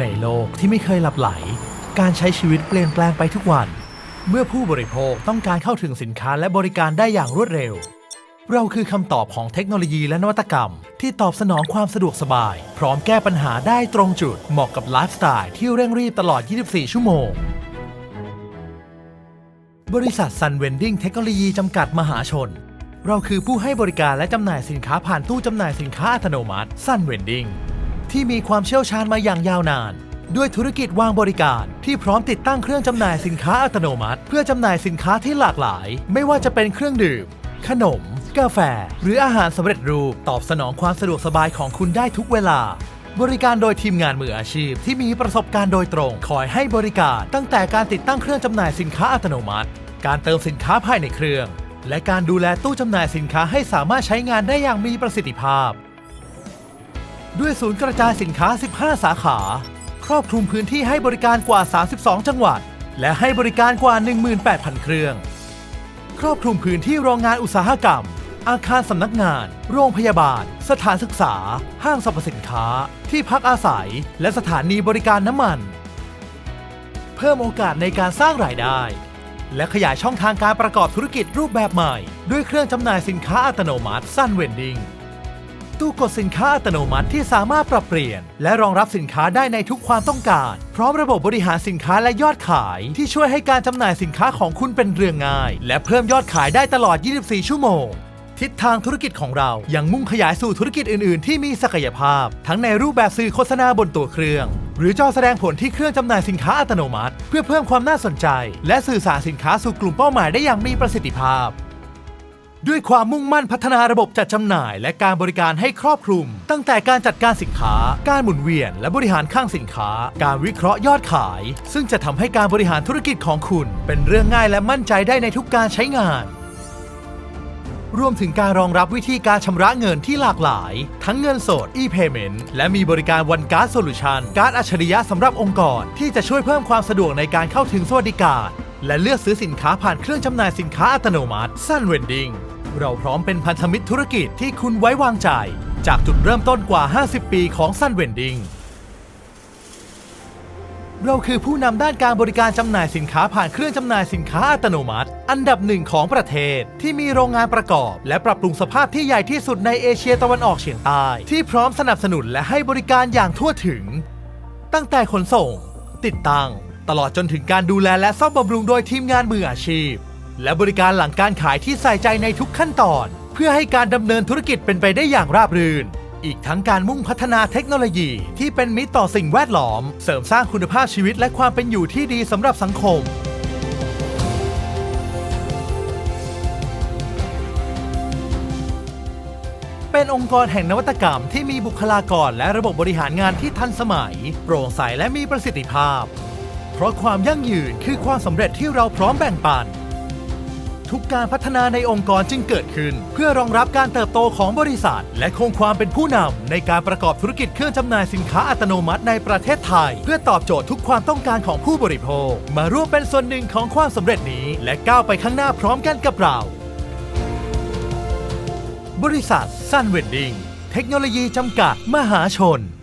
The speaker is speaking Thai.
ในโลกที่ไม่เคยหลับไหล การใช้ชีวิตเปลี่ยนแปลงไปทุกวัน เมื่อผู้บริโภคต้องการเข้าถึงสินค้าและบริการได้อย่างรวดเร็ว เราคือคำตอบของเทคโนโลยีและนวัตกรรม ที่ตอบสนองความสะดวกสบาย พร้อมแก้ปัญหาได้ตรงจุด เหมาะกับไลฟ์สไตล์ที่เร่งรีบตลอด 24 ชั่วโมง บริษัท Sun Vending เทคโนโลยีจำกัดมหาชน เราคือผู้ให้บริการและจำหน่ายสินค้าผ่านตู้จำหน่ายสินค้าอัตโนมัติ Sun Vending ที่มีความเชี่ยวชาญมาอย่างยาวนาน ด้วยธุรกิจวางบริการ ที่พร้อมติดตั้งเครื่องจำหน่ายสินค้าอัตโนมัติ เพื่อจำหน่ายสินค้าที่หลากหลาย ไม่ว่าจะเป็นเครื่องดื่ม ขนม กาแฟ หรืออาหารสำเร็จรูปตอบสนองความสะดวกสบายของคุณได้ทุกเวลา บริการโดยทีมงานมืออาชีพ ที่มีประสบการณ์โดยตรงคอยให้บริการ ตั้งแต่การติดตั้งเครื่องจำหน่ายสินค้าอัตโนมัติ การเติมสินค้าภายในเครื่อง และการดูแลตู้จำหน่ายสินค้าให้สามารถใช้งานได้อย่างมีประสิทธิภาพ ด้วยศูนย์กระจายสินค้า 15 สาขา ครอบคลุมพื้นที่ให้บริการกว่า 32 จังหวัด และให้บริการกว่า 18,000 เครื่อง ครอบคลุมพื้นที่โรงงานอุตสาหกรรม อาคารสำนักงาน โรงพยาบาล สถานศึกษา ห้างสรรพสินค้า ที่พักอาศัย และสถานีบริการน้ำมัน เพิ่มโอกาสในการสร้างรายได้ และขยายช่องทางการประกอบธุรกิจรูปแบบใหม่ ด้วยเครื่องจำหน่ายสินค้าอัตโนมัติ Sun Vending ตู้กดสินค้าอัตโนมัติที่สามารถปรับเปลี่ยน และรองรับสินค้าได้ในทุกความต้องการ พร้อมระบบบริหารสินค้าและยอดขาย ที่ช่วยให้การจำหน่ายสินค้าของคุณเป็นเรื่องง่าย และเพิ่มยอดขายได้ตลอด 24 ชั่วโมง ทิศทางธุรกิจของเรายังมุ่งขยายสู่ธุรกิจอื่น ๆ ที่มีศักยภาพ ทั้งในรูปแบบสื่อโฆษณาบนตัวเครื่อง หรือจอแสดงผลที่เครื่องจำหน่ายสินค้าอัตโนมัติ เพื่อเพิ่มความน่าสนใจ และสื่อสารสินค้าสู่กลุ่มเป้าหมายได้อย่างมีประสิทธิภาพ ด้วยความมุ่งมั่นพัฒนาระบบจัดจำหน่าย และการบริการให้ครอบคลุม ตั้งแต่การจัดการสินค้า การหมุนเวียน และบริหารข้างสินค้า การวิเคราะห์ยอดขาย ซึ่งจะทำให้การบริหารธุรกิจของคุณ เป็นเรื่องง่ายและมั่นใจได้ในทุกการใช้งาน รวมถึงการรองรับวิธีการชำระเงินที่หลากหลาย ทั้งเงินสด e-payment และมีบริการวันการ์ดโซลูชันการ์ดอัจฉริยะสำหรับองค์กร ที่จะช่วยเพิ่มความสะดวกในการเข้าถึงสวัสดิการ และเลือกซื้อสินค้าผ่านเครื่องจำหน่ายสินค้าอัตโนมัติ Sun Vending เราพร้อมเป็นพันธมิตรธุรกิจที่คุณไว้วางใจ จากจุดเริ่มต้นกว่า 50 ปีของ Sun Vending เราคือผู้นำด้านการบริการจำหน่ายสินค้าผ่านเครื่องจำหน่ายสินค้าอัตโนมัติ อันดับหนึ่งของประเทศที่มีโรงงานประกอบ และปรับปรุงสภาพที่ใหญ่ที่สุดในเอเชียตะวันออกเฉียงใต้ ที่พร้อมสนับสนุนและให้บริการอย่างทั่วถึง ตั้งแต่ขนส่ง ติดตั้ง ตลอดจนถึงการดูแลและซ่อมบำรุงโดยทีมงานมืออาชีพ และบริการหลังการขายที่ใส่ใจในทุกขั้นตอน เพื่อให้การดำเนินธุรกิจเป็นไปได้อย่างราบรื่น อีกทั้งการมุ่งพัฒนาเทคโนโลยี ที่เป็นมิตรต่อสิ่งแวดล้อม เสริมสร้างคุณภาพชีวิตและความเป็นอยู่ที่ดีสำหรับสังคมเป็นองค์กรแห่งนวัตกรรมที่มีบุคลากรและระบบบริหารงานที่ทันสมัย โปร่งใสและมีประสิทธิภาพ เพราะความยั่งยืนคือความสำเร็จที่เราพร้อมแบ่งปัน ทุกการพัฒนาในองค์กรจึงเกิดขึ้น เพื่อรองรับการเติบโตของบริษัท และคงความเป็นผู้นำในการประกอบธุรกิจเครื่องจำหน่ายสินค้าอัตโนมัติในประเทศไทย เพื่อตอบโจทย์ทุกความต้องการของผู้บริโภค มาร่วมเป็นส่วนหนึ่งของความสำเร็จนี้ และก้าวไปข้างหน้าพร้อมกันกับเรา บริษัท Sun Vending เทคโนโลยีจำกัด มหาชน